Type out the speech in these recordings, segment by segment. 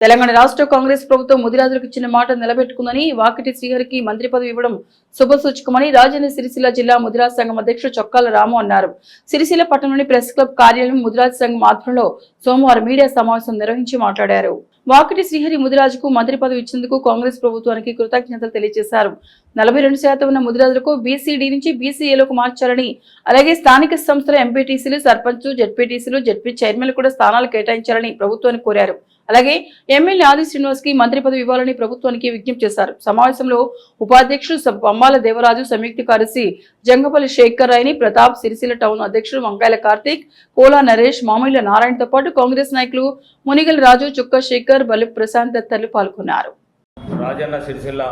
తెలంగాణ రాష్ట్ర కాంగ్రెస్ ప్రభుత్వం ముదిరాజులకు ఇచ్చిన మాట నిలబెట్టుకుందని వాకిటి శ్రీహరికి మంత్రి పదవి ఇవ్వడం శుభసూచకమని రాజన్న సిరిసిల్ల జిల్లా ముదిరాజ్ సంఘం అధ్యక్షుడు చొక్కాల రాము అన్నారు. సిరిసిల్ల పట్టణంలోని ప్రెస్ క్లబ్ కార్యాలయం ముదిరాజ్ సంఘం ఆధ్వర్యంలో సోమవారం మీడియా సమావేశం నిర్వహించి మాట్లాడారు. వాకిటి శ్రీహరి ముదిరాజుకు మంత్రి పదవి ఇచ్చేందుకు కాంగ్రెస్ ప్రభుత్వానికి కృతజ్ఞతలు తెలియజేశారు. నలభై రెండు శాతం ఉన్న ముదిరాజులకు బీసీడీ నుంచి బీసీఏలోకి మార్చాలని అలాగే స్థానిక సంస్థల ఎంపీటీసీలు సర్పంచ్ జడ్పీటీసీలు జడ్పీ చైర్మన్లు కూడా స్థానాలు కేటాయించాలని ప్రభుత్వాన్ని కోరారు. అలాగే ఎమ్మెల్యే ఆది శ్రీనివాస్కి మంత్రి పదవి ఇవ్వాలని ప్రభుత్వానికి విజ్ఞప్తి చేశారు. సమావేశంలో ఉపాధ్యక్షుడు బొమ్మాల దేవరాజు సంయుక్త కార్యదర్శి జంగపల్లి శేఖర్ రాయని ప్రతాప్ సిరిసిల్ల టౌన్ అధ్యక్షుడు వంకాయల కార్తీక్ కోలా నరేష్ మామిళ్ళ నారాయణతో పాటు కాంగ్రెస్ నాయకులు మునిగల రాజు చుక్క శేఖర్ బలి ప్రశాంత్ తదితరులు పాల్గొన్నారు. రాజన్న సిరిసిల్ల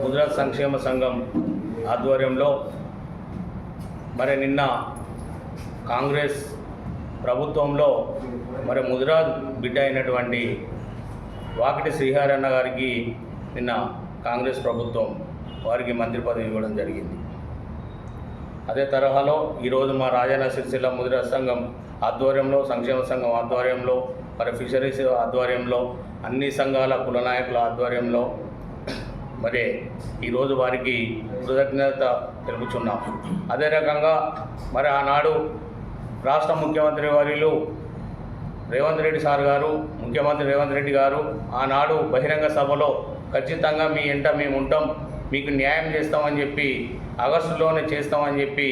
గుజరాత్ సంక్షేమ సంఘం ఆధ్వర్యంలో మరి నిన్న కాంగ్రెస్ ప్రభుత్వంలో మరి ముదిరాజ్ బిడ్డ అయినటువంటి వాకిటి శ్రీహారన్న గారికి నిన్న కాంగ్రెస్ ప్రభుత్వం వారికి మంత్రి పదవి ఇవ్వడం జరిగింది. అదే తరహాలో ఈరోజు మా రాజన్న సిరిసిల్ల ముదిరాజ్ సంఘం ఆధ్వర్యంలో సంక్షేమ సంఘం ఆధ్వర్యంలో మరి ఫిషరీస్ ఆధ్వర్యంలో అన్ని సంఘాల కుల నాయకుల ఆధ్వర్యంలో మరి ఈరోజు వారికి కృతజ్ఞత తెలుపుచున్నాం. అదే రకంగా మరి ఆనాడు రాష్ట్ర ముఖ్యమంత్రి వర్యులు రేవంత్ రెడ్డి సార్ గారు ముఖ్యమంత్రి రేవంత్ రెడ్డి గారు ఆనాడు బహిరంగ సభలో ఖచ్చితంగా మీ ఎంట మేము ఉంటాం మీకు న్యాయం చేస్తామని చెప్పి ఆగస్టులోనే చేస్తామని చెప్పి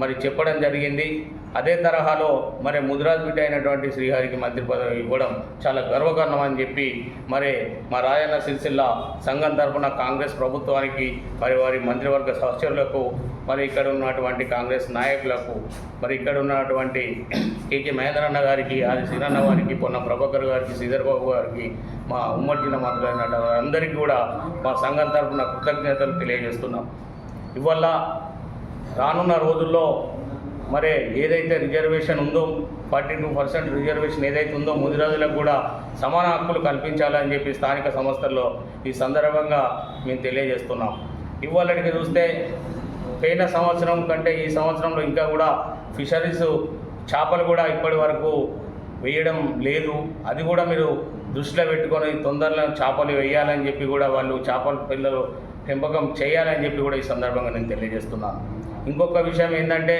మరి చెప్పడం జరిగింది. అదే తరహాలో మరి ముదిరాజ్ బిడ్డ అయినటువంటి శ్రీహరికి మంత్రి పదవి ఇవ్వడం చాలా గర్వకారణం అని చెప్పి మరి మా రాయన్న సిరిసిల్ల సంఘం తరపున కాంగ్రెస్ ప్రభుత్వానికి మరి వారి మంత్రివర్గ సహచరులకు మరి ఇక్కడ ఉన్నటువంటి కాంగ్రెస్ నాయకులకు మరి ఇక్కడ ఉన్నటువంటి కేకే మహేంద్రన్న గారికి ఆది శ్రీరన్న వారికి పొన్న ప్రభాకర్ గారికి శ్రీధర్ బాబు గారికి మా ఉమ్మడి జిల్లా మంత్రులైన అందరికీ కూడా మా సంఘం తరఫున కృతజ్ఞతలు తెలియజేస్తున్నాం. ఇవల్ల రానున్న రోజుల్లో మరి ఏదైతే రిజర్వేషన్ ఉందో ఫార్టీ టూ పర్సెంట్ రిజర్వేషన్ ఏదైతే ఉందో ముదిరాజులకు కూడా సమాన హక్కులు కల్పించాలని చెప్పి స్థానిక సంస్థల్లో ఈ సందర్భంగా మేము తెలియజేస్తున్నాం. ఇవాళకి చూస్తే పోయిన సంవత్సరం కంటే ఈ సంవత్సరంలో ఇంకా కూడా ఫిషరీస్ చేపలు కూడా ఇప్పటి వరకు వేయడం లేదు. అది కూడా మీరు దృష్టిలో పెట్టుకొని తొందరలో చేపలు వేయాలని చెప్పి కూడా వాళ్ళు చేపల పిల్లలు పెంపకం చేయాలని చెప్పి కూడా ఈ సందర్భంగా నేను తెలియజేస్తున్నాను. ఇంకొక విషయం ఏంటంటే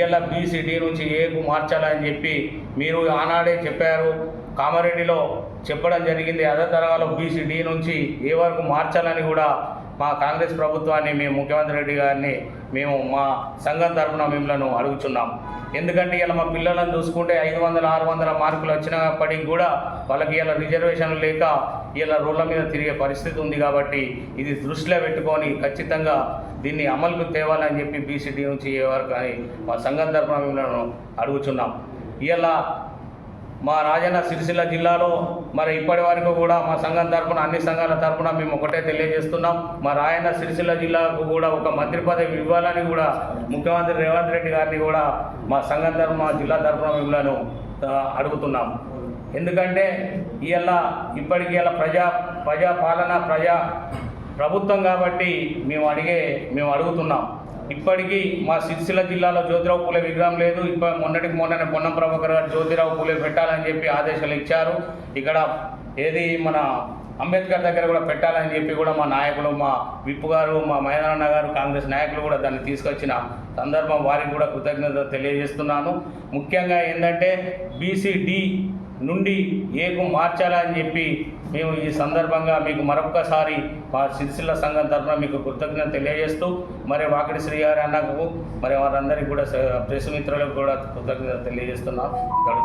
ఇలా బీసీడీ నుంచి ఏకు మార్చాలని చెప్పి మీరు ఆనాడే చెప్పారు. కామారెడ్డిలో చెప్పడం జరిగింది. అదే తరహాలో బీసీడీ నుంచి ఏ వరకు మార్చాలని కూడా మా కాంగ్రెస్ ప్రభుత్వాన్ని మేము ముఖ్యమంత్రి రెడ్డి గారిని మేము మా సంఘం తరఫున మిమ్మల్ని అడుగుతున్నాం ఎందుకంటే ఇలా మా పిల్లలను చూసుకుంటే ఐదు వందల ఆరు వందల మార్కులు వచ్చినప్పటికి కూడా వాళ్ళకి ఇలా రిజర్వేషన్ లేక ఇలా రోడ్ల మీద తిరిగే పరిస్థితి ఉంది కాబట్టి ఇది దృష్టిలో పెట్టుకొని ఖచ్చితంగా దీన్ని అమలుకు తేవాలని చెప్పి బీసీడీ నుంచి ఏ వరకు అని మా సంఘం తరఫున మిమ్మల్ని అడుగుచున్నాం. ఇలా మా రాజన్న సిరిసిల్ల జిల్లాలో మరి ఇప్పటి వరకు కూడా మా సంఘం తరఫున అన్ని సంఘాల తరపున మేము ఒకటే తెలియజేస్తున్నాం. మా రాయన్న సిరిసిల్ల జిల్లాకు కూడా ఒక మంత్రి పదవి ఇవ్వాలని కూడా ముఖ్యమంత్రి రేవంత్ రెడ్డి గారిని కూడా మా సంఘం తరఫున జిల్లా తరఫున మిమ్మల్ని అడుగుతున్నాం. ఎందుకంటే ఇవాళ ఇప్పటికి ఇలా ప్రజా ప్రజా పాలన ప్రజా ప్రభుత్వం కాబట్టి మేము అడిగే మేము అడుగుతున్నాం. ఇప్పటికీ మా సిరిసిల్ల జిల్లాలో జ్యోతిరావు పూలే విగ్రహం లేదు. ఇప్ప మొన్నటికి మొన్ననే పొన్నం ప్రభాకర్ గారు జ్యోతిరావు పూలే పెట్టాలని చెప్పి ఆదేశాలు ఇచ్చారు. ఇక్కడ ఏది మన అంబేద్కర్ దగ్గర కూడా పెట్టాలని చెప్పి కూడా మా నాయకులు మా విప్పు గారు మా మహేంద్రన్న గారు కాంగ్రెస్ నాయకులు కూడా దాన్ని తీసుకొచ్చిన సందర్భం వారికి కూడా కృతజ్ఞత తెలియజేస్తున్నాను. ముఖ్యంగా ఏంటంటే బీసీడీ నుండి ఏకు మార్చాలని చెప్పి మేము ఈ సందర్భంగా మీకు మరొకసారి మా సిరిసిల్ల సంఘం తరఫున మీకు కృతజ్ఞత తెలియజేస్తూ మరి వాకిడి శ్రీ గారి అన్నకు మరి వారందరికీ కూడా ప్రెస్ మిత్రులకు కూడా కృతజ్ఞత తెలియజేస్తున్నాం.